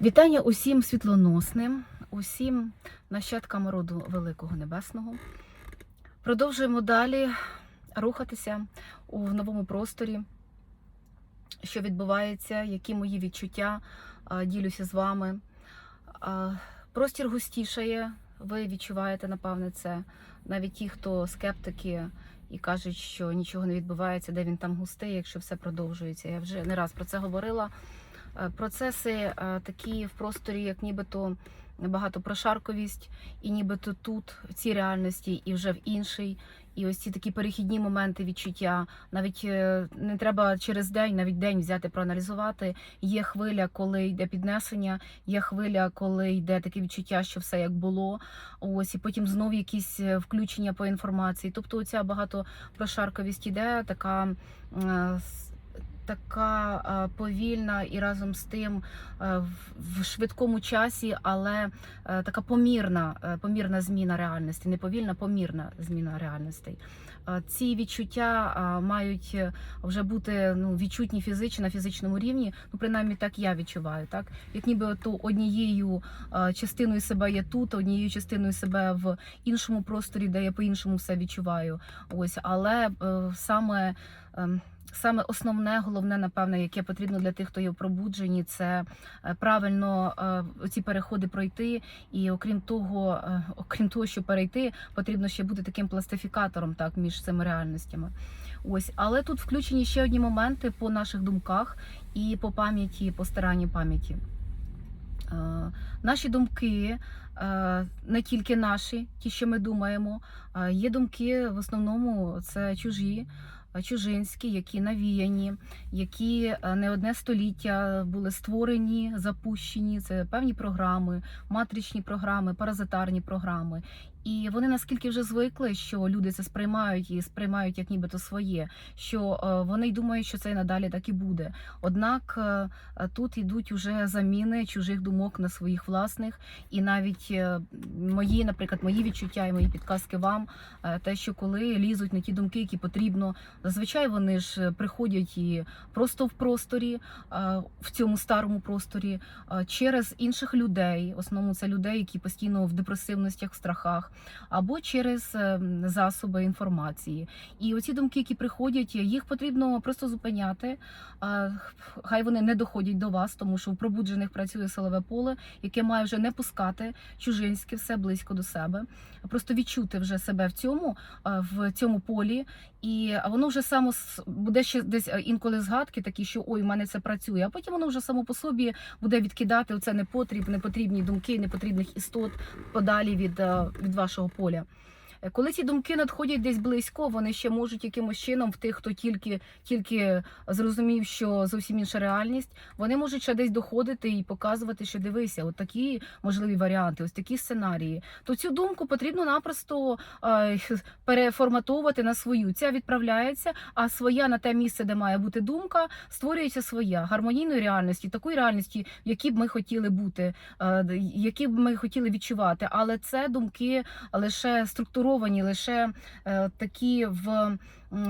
Вітання усім світлоносним, усім нащадкам роду Великого Небесного. Продовжуємо далі рухатися у новому просторі, що відбувається, які мої відчуття ділюся з вами. Простір густішає, ви відчуваєте, напевне, це. Навіть ті, хто скептики і кажуть, що нічого не відбувається, де він там густий, якщо все продовжується. Я вже не раз про це говорила. Е, Процеси е, такі в просторі, як нібито багато прошарковість, і нібито тут, в цій реальності, і вже в іншій. І ось ці такі перехідні моменти відчуття. Навіть е, не треба через день, навіть день взяти, проаналізувати. Є хвиля, коли йде піднесення, є хвиля, коли йде таке відчуття, що все як було. Ось і потім знов якісь включення по інформації. Тобто, оця багато прошарковість іде, така. Така е, повільна і разом з тим е, в- швидкому часі, але е, така помірна, помірна зміна реальності, не повільна, помірна зміна реальностей. Е, Ці відчуття мають вже бути ну, відчутні фізично на фізичному рівні. Ну, принаймні так я відчуваю. Так як ніби то однією частиною себе є тут, однією частиною себе в іншому просторі, де я по-іншому все відчуваю. Ось, але саме. Саме основне, головне, напевне, яке потрібно для тих, хто є в пробудженні, це е, правильно е, ці переходи пройти. І окрім того, е, окрім того, що перейти, потрібно ще бути таким пластифікатором, так між цими реальностями. Ось, але тут включені ще одні моменти по наших думках і по пам'яті, по старанні пам'яті. Наші думки не тільки наші, ті, що ми думаємо, є думки в основному це чужі. Е, Чужинські, які навіяні, які е, не одне століття були створені, запущені. Це певні програми, матричні програми, паразитарні програми. І вони наскільки вже звикли, що люди це сприймають і сприймають як нібито своє, що е, вони думають, що це і надалі так і буде. Однак е, тут йдуть уже заміни чужих думок на своїх власних, і навіть е, мої, наприклад, мої відчуття і мої підказки вам, те, що коли лізуть на ті думки, які потрібно, зазвичай вони ж приходять і просто в просторі, в цьому старому просторі, через інших людей. В основному це людей, які постійно в депресивностях, в страхах, або через е, засоби інформації. І оці думки, які приходять, їх потрібно просто зупиняти. Хай вони не доходять до вас, тому що у пробуджених працює силове поле, яке має вже не пускати чужинське все близько до себе, просто відчути вже себе в цьому, в цьому полі, і воно вже само буде ще десь е, інколи згадки такі, що ой, в мене це працює. А потім воно вже само по собі буде відкидати оце непотріб, непотрібні думки, непотрібних істот подалі від, е, від вашого поля. Е, Коли ці думки надходять десь близько, вони ще можуть якимось чином в тих, хто тільки, тільки зрозумів, що зовсім інша реальність, вони можуть ще десь доходити і показувати, що дивися, от такі можливі варіанти, ось такі сценарії. То цю думку потрібно напросто е, переформатовувати на свою. Ця відправляється, а своя на те місце, де має бути думка, створюється своя гармонійної реальності, такої реальності, в якій б ми хотіли бути, е, які б ми хотіли відчувати. Але це думки лише структуровані, лише е, такі в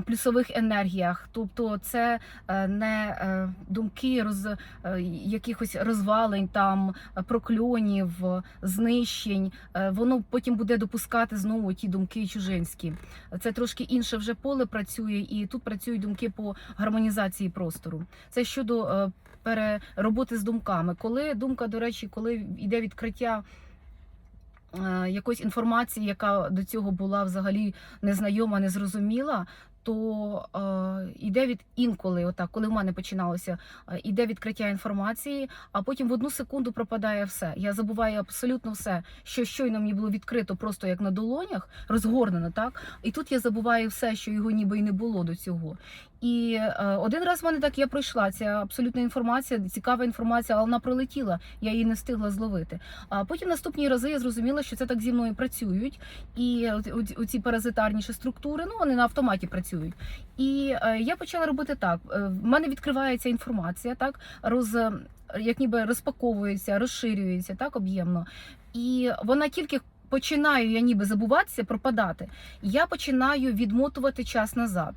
плюсових енергіях. Тобто це е, не е, думки роз якихось розвалень, там прокльонів, знищень. Воно потім буде допускати знову ті думки чужинські. Це трошки інше вже поле працює, і тут працюють думки по гармонізації простору. Це щодо е, пере роботи з думками. Коли думка, до речі, коли йде відкриття. Е, Якоїсь інформації, яка до цього була взагалі незнайома, незрозуміла, то е, йде від інколи, отак, коли в мене починалося, е, іде відкриття інформації, а потім в одну секунду пропадає все. Я забуваю абсолютно все, що щойно мені було відкрито, просто як на долонях, розгорнено, так і тут я забуваю все, що його ніби й не було до цього. І е, один раз в мене так я пройшла ця абсолютна інформація, цікава інформація, але вона пролетіла, я її не встигла зловити. А потім наступні рази я зрозуміла, що це так зі мною працюють, і ці паразитарніші структури, ну вони на автоматі працюють. І е, я почала робити так: е, в мене відкривається інформація, так роз як ніби розпаковується, розширюється так об'ємно, і вона тільки. Починаю я ніби забуватися, пропадати. Я починаю відмотувати час назад.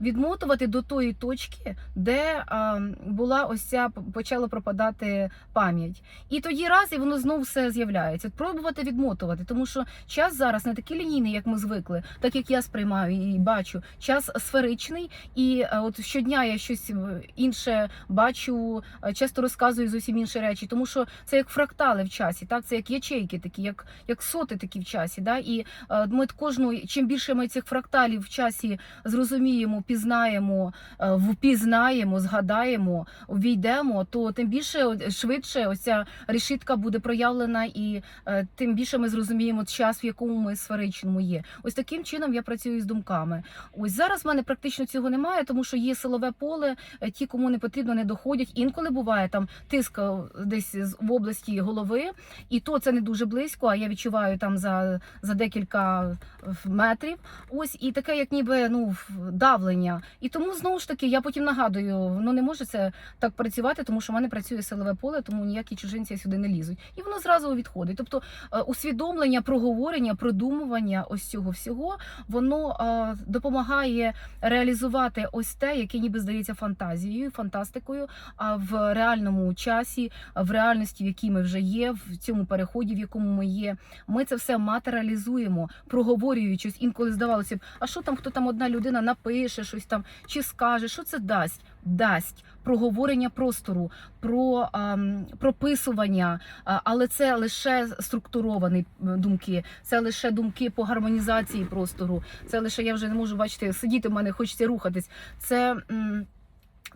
Відмотувати до тої точки, де а, була ось ця почала пропадати пам'ять. І тоді раз, і воно знову все з'являється. Пробувати відмотувати, тому що час зараз не такий лінійний, як ми звикли, так як я сприймаю і бачу. Час сферичний, і е, от щодня я щось е, інше бачу, е, часто розказую зовсім інші речі, тому що це як фрактали в часі, так це як ячейки, такі, як, як соти такі в часі. Да? І е, ми кожну, чим більше ми цих фракталів в часі зрозуміємо, пізнаємо, е, впізнаємо, згадаємо, увійдемо, то тим більше швидше оця решітка буде проявлена, і е, тим більше ми зрозуміємо час, в якому ми сферичному є. Ось таким чином я працюю з думками. Ось зараз в мене практично цього немає, тому що є силове поле. е, Ті, кому не потрібно, не доходять. Інколи буває там тиск десь в області голови, і то це не дуже близько. А я відчуваю там за, за декілька метрів. Ось і таке, як ніби ну в- давлення. І тому знову ж таки я потім нагадую, ну не може це так працювати, тому що в мене працює силове поле, тому ніякі чужинці сюди не лізуть. І воно зразу відходить. Тобто е, усвідомлення, проговорення, продумування ось цього всього, воно е, допомагає реалізувати ось те, яке ніби здається фантазією, фантастикою, а в реальному часі, в реальності, в якій ми вже є, в цьому переході, в якому ми є, ми це все матеріалізуємо, проговорюючись. Інколи здавалося б, а що там, хто там одна людина напише щось там чи скаже, що це дасть? Дасть проговорення простору, про ем, прописування, але це лише структуровані думки, це лише думки по гармонізації простору. Це лише я вже не можу бачити, сидіти в мене хочеться рухатись. Це. м,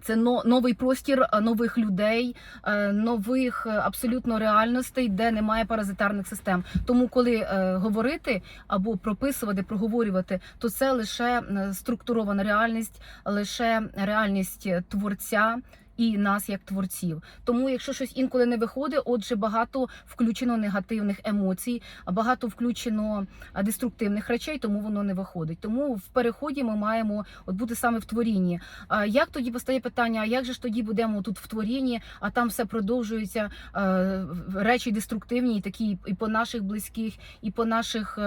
це но- новий простір е, нових людей, е, нових е, абсолютно реальностей, де немає паразитарних систем. Тому, коли говорити або прописувати, проговорювати, то це лише структурована реальність, лише реальність творця. І нас як творців, тому якщо щось інколи не виходить, отже, багато включено негативних емоцій, а багато включено деструктивних речей, тому воно не виходить. Тому в переході ми маємо от бути саме в творінні. А як тоді постає питання? А як же ж тоді будемо тут в творінні? А там все продовжується е, речі деструктивні, і такі і по наших близьких, і по наших.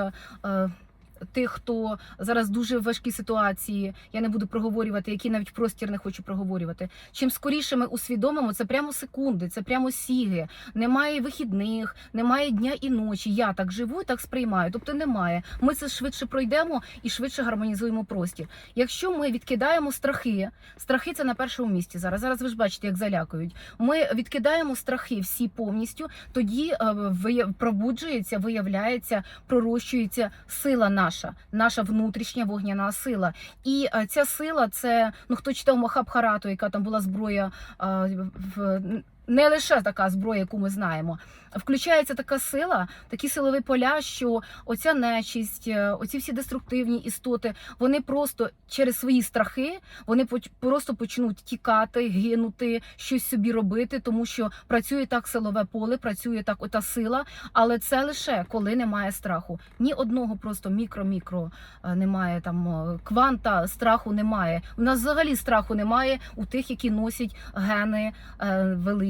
Тих, хто зараз дуже в важкій ситуації, я не буду проговорювати, які навіть простір не хочу проговорювати. Чим скоріше ми усвідомимо, це прямо секунди, це прямо сіги. Немає вихідних, немає дня і ночі. Я так живу, так сприймаю. Тобто немає. Ми це швидше пройдемо і швидше гармонізуємо простір. Якщо ми відкидаємо страхи, страхи це на першому місці зараз. Зараз ви ж бачите, як залякують. Ми відкидаємо страхи всі повністю. Тоді е, пробуджується, виявляється, пророщується сила наша, наша внутрішня вогняна сила. І е, ця сила, це ну хто читав Махабхарату, яка там була зброя е, в. Не лише така зброя, яку ми знаємо, включається така сила, такі силові поля, що оця нечисть, е, оці всі деструктивні істоти, вони просто через свої страхи вони просто почнуть тікати, гинути, щось собі робити, тому що працює так силове поле, працює так ота сила, але це лише коли немає страху. Ні одного просто мікро-мікро е, немає там е, кванта страху немає. У нас взагалі страху немає у тих, які носять гени е,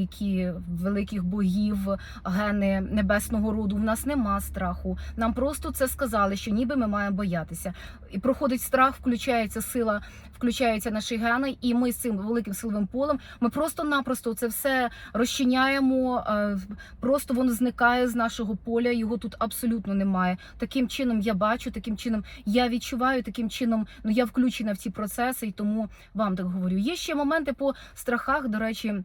великі, великих богів, гени небесного роду. У нас нема страху. Нам просто це сказали, що ніби ми маємо боятися. І проходить страх, включається сила, включаються наші гени, і ми з цим великим силовим полем ми просто-напросто це все розчиняємо. е, Просто воно зникає з нашого поля. Його тут абсолютно немає. Таким чином я бачу, таким чином я відчуваю, таким чином ну я включена в ці процеси, і тому вам так говорю. Є ще моменти по страхах, до речі.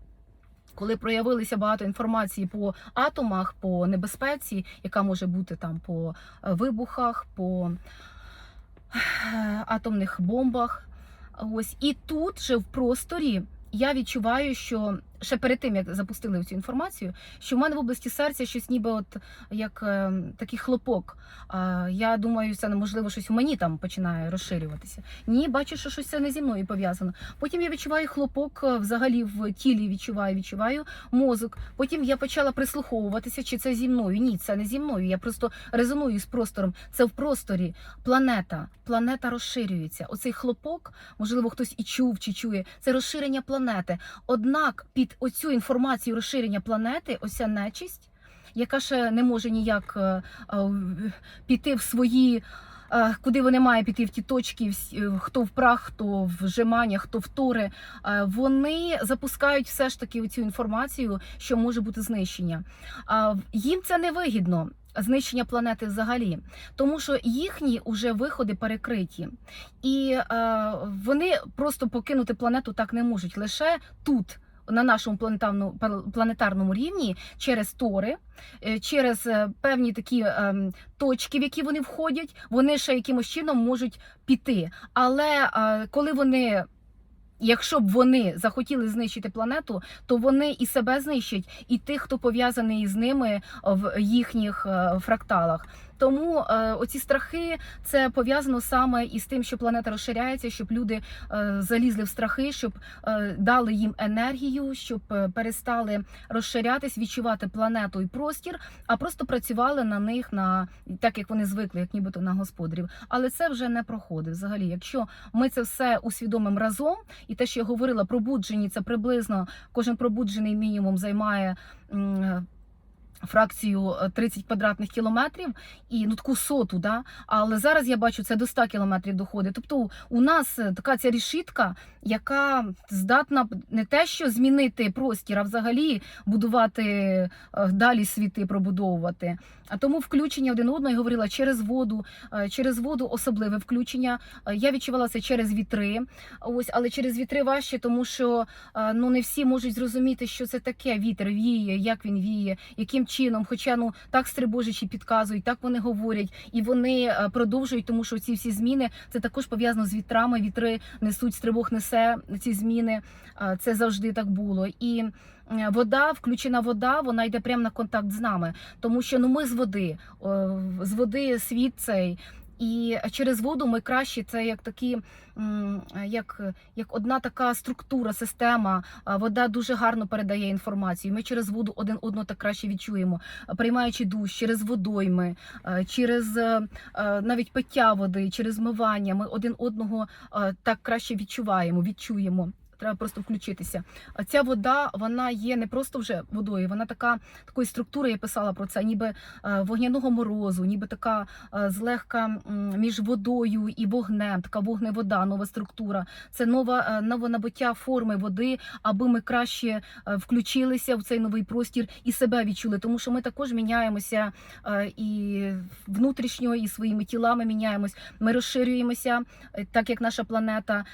Коли проявилися багато інформації по атомах, по небезпеці, яка може бути там по е, вибухах, по е, атомних бомбах. Ось і тут же в просторі я відчуваю, що ще перед тим як запустили цю інформацію, що в мене в області серця щось ніби от як е, такий хлопок. А, я думаю, це неможливо щось у мені там починає розширюватися. Ні, бачу, що щось це не зі мною пов'язано. Потім я відчуваю хлопок е, взагалі в тілі. Відчуваю, відчуваю мозок. Потім я почала прислуховуватися, чи це зі мною. Ні, це не зі мною. Я просто резоную з простором. Це в просторі планета. Планета розширюється. Оцей хлопок, можливо, хтось і чув чи чує. Це розширення планети. Однак під оцю інформацію розширення планети, оця нечисть, яка ще не може ніяк е, е, піти в свої е, куди вони мають піти в ті точки, хто в прах, хто в жемання, хто в тори, е, вони запускають все ж таки цю інформацію, що може бути знищення. Їм це не вигідно. Знищення планети взагалі, тому що їхні уже виходи перекриті, і вони просто покинути планету так не можуть лише тут, на нашому планетарному, планетарному рівні, через тори, е, через е, певні такі ем, точки, в які вони входять, вони ще якимось чином можуть піти. Але е, коли вони. Якщо б вони захотіли знищити планету, то вони і себе знищать, і тих, хто пов'язаний з ними в їхніх фракталах. Тому е, оці страхи це пов'язано саме із тим, що планета розширяється, щоб люди е, залізли в страхи, щоб е, дали їм енергію, щоб перестали розширятись, відчувати планету і простір, а просто працювали на них на так, як вони звикли, як нібито на господарів. Але це вже не проходить взагалі. Якщо ми це все усвідомимо разом, і те, що я говорила, пробуджені, це приблизно кожен пробуджений мінімум займає. Фракцію е, 30 квадратних кілометрів і ну таку соту, да? але зараз я бачу це до 100 кілометрів доходить. Тобто у нас е, така ця рішітка, яка здатна не те, що змінити простір, а взагалі будувати е, далі світи, пробудовувати. А тому включення один одного я говорила через воду, е, через воду особливе включення. Е, Я відчувала це через вітри. Ось, але через вітри важче, тому що е, ну не всі можуть зрозуміти, що це таке вітер віє, як він віє, яким чином. Хоча ну так стрибожичі підказують, так вони говорять, і вони продовжують, тому що ці всі зміни це також пов'язано з вітрами. Вітри несуть стрибог, несе ці зміни. Це завжди так було. І вода, включена вода, вона йде прямо на контакт з нами, тому що ну ми з води, е, з води світ цей. І через воду ми краще це як такі, як, як одна така структура, система. Вода дуже гарно передає інформацію. Ми через воду один одного так краще відчуємо, приймаючи душ через водойми, е, через е, е, навіть пиття води, через мивання. Ми один одного е, так краще відчуваємо, відчуємо. Треба просто включитися. А ця вода вона є не просто вже водою, вона така такої структури. Я писала про це, ніби е, вогняного морозу, ніби така е, злегка між водою і вогнем, така вогневода, нова структура. Це нова е, нове набуття форми води, аби ми краще включилися в цей новий простір і себе відчули. Тому що ми також міняємося і внутрішньо, і своїми тілами міняємось. Ми розширюємося, так як наша планета,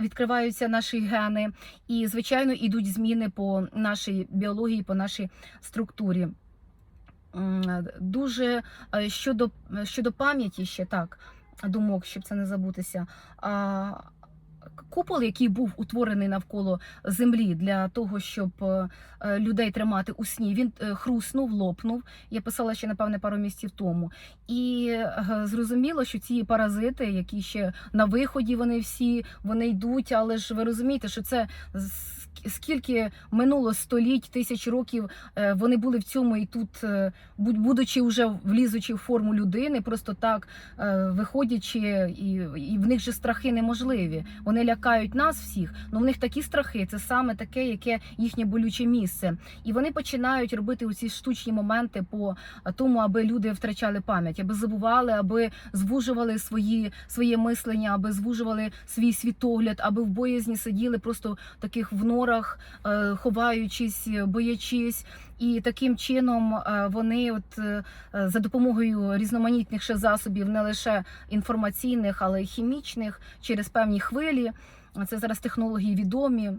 відкриваються наші гени, і звичайно йдуть зміни по нашій біології, по нашій структурі. Дуже е, щодо, щодо пам'яті ще так, думок, щоб це не забутися. Купол, який був утворений навколо землі для того, щоб е, людей тримати у сні, він е, хруснув, лопнув. Я писала ще напевне пару місяців тому. І зрозуміло, що ці паразити, які ще на виході, вони всі вони йдуть. Але ж ви розумієте, що це скільки минуло століть, тисяч років е, вони були в цьому і тут, будучи вже влізучи в форму людини, просто так виходячи, і, і в них же страхи неможливі. Вони лякають нас всіх. але в них такі страхи, це саме таке, яке їхнє болюче місце. І вони починають робити оці штучні моменти по тому, аби люди втрачали пам'ять, аби забували, аби звужували свої своє мислення, аби звужували свій світогляд, аби в боязні сиділи просто таких в норах, е, ховаючись, боячись. І таким чином е, вони, от е, за допомогою різноманітних засобів, не лише інформаційних, але й хімічних, через певні хвилі. Це зараз технології відомі.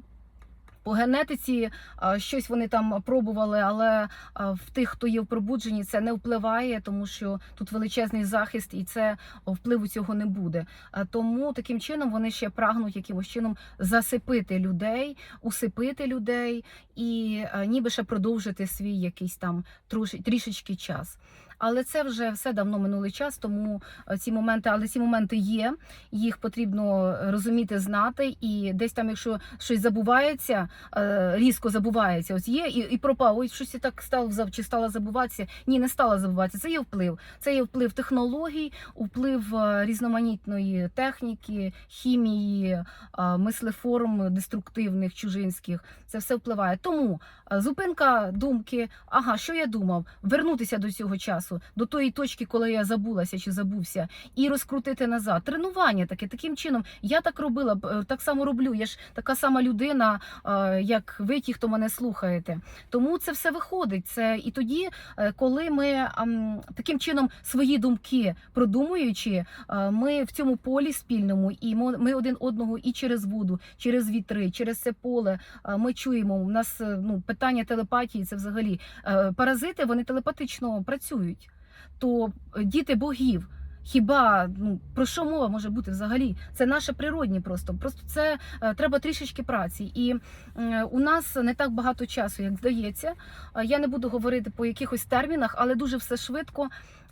По генетиці щось вони там пробували, але в тих, хто є в пробудженні, це не впливає, тому що тут величезний захист, і це впливу цього не буде. Тому таким чином вони ще прагнуть якимось чином засипити людей, усипити людей і ніби ще продовжити свій якийсь там трішечки час. Але це вже все давно минулий час, тому е, ці моменти, але ці моменти є. Їх потрібно розуміти, знати, і десь там, якщо щось забувається, е, різко забувається, ось є і, і пропав. Ой, щось так стало чи стала забуватися. Ні, не стала забуватися. Це є вплив. Це є вплив технологій, вплив е, різноманітної техніки, хімії, е, мислеформ деструктивних, чужинських. Це все впливає. Тому е, зупинка думки. Ага, що я думав? Вернутися до цього часу. Часу, до тої точки, коли я забулася чи забувся, і розкрутити назад. Тренування таке таким чином. Я так робила, е, так само роблю. Я ж така сама людина, е, як ви, ті, хто мене слухаєте. Тому це все виходить. Це і тоді, е, коли ми таким чином свої думки продумуючи, ми в цьому полі спільному, і ми один одного і через воду, через вітри, через це поле ми чуємо. У нас ну питання телепатії це взагалі паразити. Вони телепатично працюють. То е, діти богів. Хіба ну про що мова може бути взагалі? Це наше природні просто. Просто це е, треба трішечки праці. І е, у нас не так багато часу, як здається. Я не буду говорити по якихось термінах, але дуже все швидко.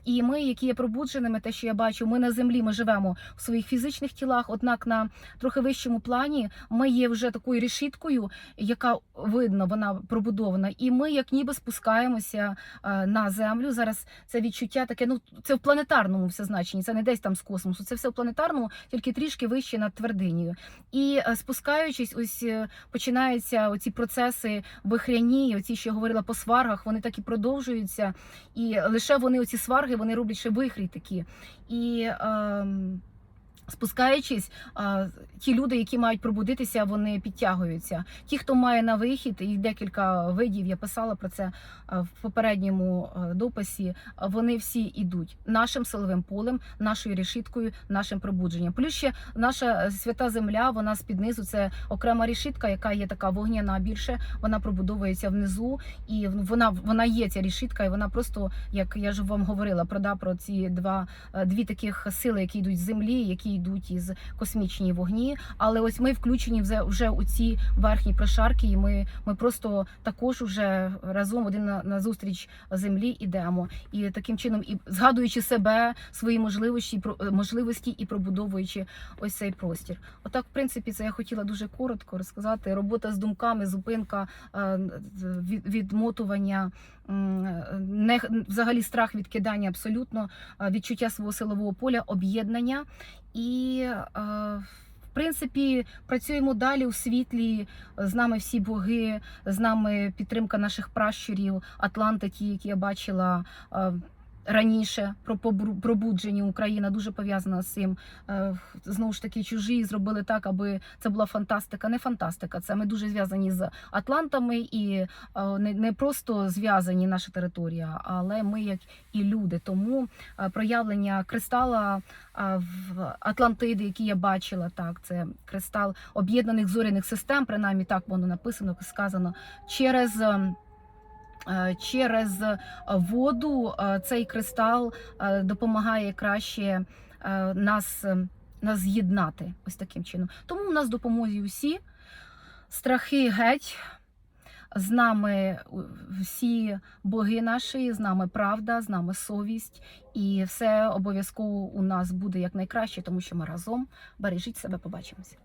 І ми, які є пробудженими, те, що я бачу, ми на землі ми живемо в своїх фізичних тілах. Однак на трохи вищому плані ми є вже такою решіткою, яка видно, вона пробудована. І ми, як ніби, спускаємося е, на землю. Зараз це відчуття таке. Ну це в планетарному все значенні. Це не десь там з космосу. Це все в планетарному, тільки трішки вище над твердинею. І е, спускаючись, ось е, починаються оці процеси вихряні, оці, що я говорила по сваргах, вони так і продовжуються. І лише вони, оці сварги, вони роблять ще вихрі такі. І ем, спускаючись, ті люди, які мають пробудитися, вони підтягуються. Ті, хто має на вихід, і декілька видів, я писала про це в попередньому дописі. Вони всі йдуть нашим силовим полем, нашою решіткою, нашим пробудженням. Плюс ще наша свята земля, вона з під низу це окрема решітка, яка є така вогняна більше. Вона пробудовується внизу, і вона вона є ця решітка, і вона просто, як я ж вам говорила, прода про ці два е, дві таких сили, які йдуть з землі, які йдуть із космічні вогні. Але ось ми включені вже, вже у ці верхні прошарки, і ми, ми просто також уже разом один на, на зустріч землі ідемо. І таким чином, і згадуючи себе, свої можливості, про- е, можливості і пробудовуючи ось цей простір. Отак, в принципі, це я хотіла дуже коротко розказати. Робота з думками, зупинка, е, від- відмотування, не взагалі страх відкидання абсолютно, відчуття свого силового поля, об'єднання і. В принципі, працюємо далі у світлі. З нами всі боги, з нами підтримка наших пращурів, Атланти, ті, які я бачила раніше про пробудження. Україна дуже пов'язана з цим. Е, Знову ж таки, чужі зробили так, аби це була фантастика. Не фантастика. Це ми дуже зв'язані з Атлантами і е, не, просто зв'язані наша територія, але ми як і люди. Тому е, проявлення кристала в Атлантиди, які я бачила, так це кристал об'єднаних зоряних систем, принаймні так воно написано, сказано через. Е, Через воду е, цей кристал е, допомагає краще е, нас, е, нас з'єднати ось таким чином. Тому у нас в допомозі усі страхи геть. З нами всі боги наші, з нами правда, з нами совість, і все обов'язково у нас буде як найкраще, тому що ми разом бережіть себе, побачимося.